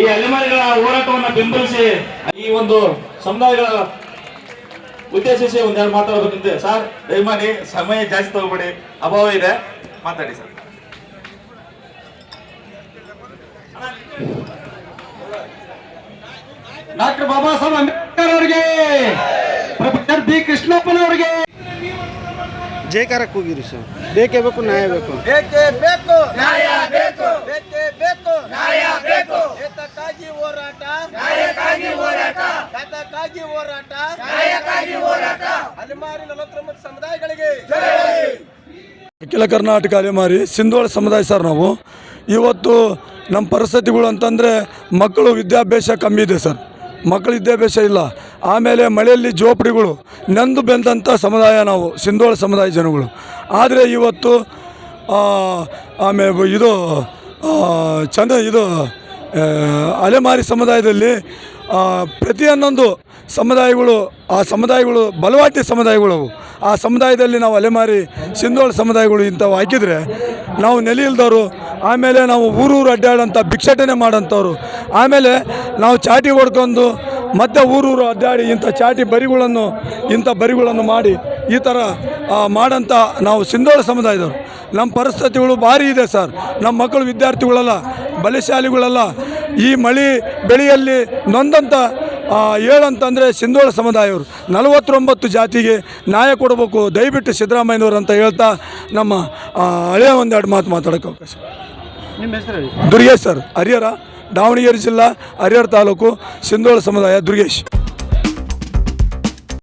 ಈ ಅಲೆಮಾರಿಗಳ ಹೋರಾಟವನ್ನ ಬೆಂಬಲಿಸಿ ಈ ಒಂದು ಸಮುದಾಯಗಳ ಉದ್ದೇಶಿಸಿ ಒಂದೆರಡು ಮಾತಾಡಬೇಕಂತೆ. ಸರ್ ದಯಮಾಡಿ ಸಮಯ ಜಾಸ್ತಿ ತಗೋಬೇಡಿ. ಅಭಾವ ಇದೆ. ಮಾತಾಡಿ ಸರ್. ಡಾಕ್ಟರ್ ಬಾಬಾ ಸಾಹೇಬ್ ಅಂಬೇಡ್ಕರ್ ಅವರಿಗೆ ಪ್ರೊಫೆಸರ್ ಬಿ ಕೃಷ್ಣಪ್ಪನವರಿಗೆ ಜಯಕಾರ ಕೂಗಿರಿ ಸರ್. ಬೇಕೇ ಬೇಕು ನ್ಯಾಯ ಬೇಕು. ಬೇಕೇ ಬೇಕು. ನ್ಯಾಯ ಬೇಕು ಬೇಕೇ ಬೇಕು ನ್ಯಾಯ ಬೇಕು ಏತಕ್ಕಾಗಿ ಹೋರಾಟ ನ್ಯಾಯಕ್ಕಾಗಿ ಹೋರಾಟ ಹೋರಾಟ. ನ್ಯಾಯಕ್ಕಾಗಿ ಹೋರಾಟ. ಅಲೆಮಾರಿ ನಲವತ್ತೊಂಬತ್ತು ಸಮುದಾಯಗಳಿಗೆ. ಅಖಿಲ ಕರ್ನಾಟಕ ಅಲೆಮಾರಿ ಸಿಂಧೋಳ ಸಮುದಾಯ ಸರ್ ನಾವು. ಇವತ್ತು ನಮ್ಮ ಪರಿಸ್ಥಿತಿಗಳು ಅಂತಂದರೆ ಮಕ್ಕಳು ವಿದ್ಯಾಭ್ಯಾಸ ಕಮ್ಮಿ ಇದೆ ಸರ್. ಮಕ್ಕಳು ವಿದ್ಯಾಭ್ಯಾಸ ಇಲ್ಲ. ಆಮೇಲೆ ಮಳೆಯಲ್ಲಿ ಜೋಪಡಿಗಳು ನೆಂದು ಬೆಂದಂಥ ಸಮುದಾಯ ನಾವು ಸಿಂಧೋಳ ಸಮುದಾಯ ಜನಗಳು. ಆದರೆ ಇವತ್ತು ಆ, ಆಮೇಲೆ ಇದು ಆ, ಚಂದ ಇದು ಅಲೆಮಾರಿ ಸಮುದಾಯದಲ್ಲಿ ಆ, ಪ್ರತಿ ಹನ್ನೊಂದು ಸಮುದಾಯಗಳು ಆ ಸಮುದಾಯಗಳು ಬಲವಾಟಿ ಸಮುದಾಯಗಳು ಆ ಸಮುದಾಯದಲ್ಲಿ ನಾವು ಅಲೆಮಾರಿ ಸಿಂಧೋಳ ಸಮುದಾಯಗಳು ಇಂಥವು ಹಾಕಿದರೆ ನಾವು ನೆಲೆ ಇಲ್ದವರು ಆಮೇಲೆ ನಾವು ಊರೂರು ಅಡ್ಡಾಡೋಂಥ ಭಿಕ್ಷಾಟನೆ ಮಾಡೋಂಥವ್ರು ಆಮೇಲೆ ನಾವು ಚಾಟಿ ಹೊಡ್ಕೊಂಡು ಮತ್ತೆ ಊರೂರು ಅಡ್ಡಾಡಿ ಇಂಥ ಚಾಟಿ ಬರಿಗಳನ್ನು ಇಂಥ ಬರಿಗಳನ್ನು ಮಾಡಿ ಈ ಥರ ಮಾಡೋಂಥ ನಾವು ಸಿಂಧೋಳ ಸಮುದಾಯದವರು. ನಮ್ಮ ಪರಿಸ್ಥಿತಿಗಳು ಭಾರಿ ಇದೆ ಸರ್. ನಮ್ಮ ಮಕ್ಕಳು ವಿದ್ಯಾರ್ಥಿಗಳೆಲ್ಲ ಬಲಶಾಲಿಗಳೆಲ್ಲ ಈ ಮಳೆ ಬೆಳೆಯಲ್ಲಿ ನೊಂದಂಥ ಹೇಳಂತಂದರೆ ಸಿಂಧೋಳ ಸಮುದಾಯವರು. ನಲವತ್ತೊಂಬತ್ತು ಜಾತಿಗೆ ನ್ಯಾಯ ಕೊಡಬೇಕು. ದಯವಿಟ್ಟು ಸಿದ್ದರಾಮಯ್ಯನವರು ಅಂತ ಹೇಳ್ತಾ ನಮ್ಮ ಹಳೆಯ ಒಂದೆರಡು ಮಾತು ಮಾತಾಡೋಕೆ ಅವಕಾಶ. ನಿಮ್ಮ ಹೆಸರು ದುರ್ಗೇಶ್ ಸರ್. ಹರಿಹರ ದಾವಣಗೆರೆ ಜಿಲ್ಲಾ ಹರಿಹರ ತಾಲೂಕು ಸಿಂಧೋಳ ಸಮುದಾಯ ದುರ್ಗೇಶ್.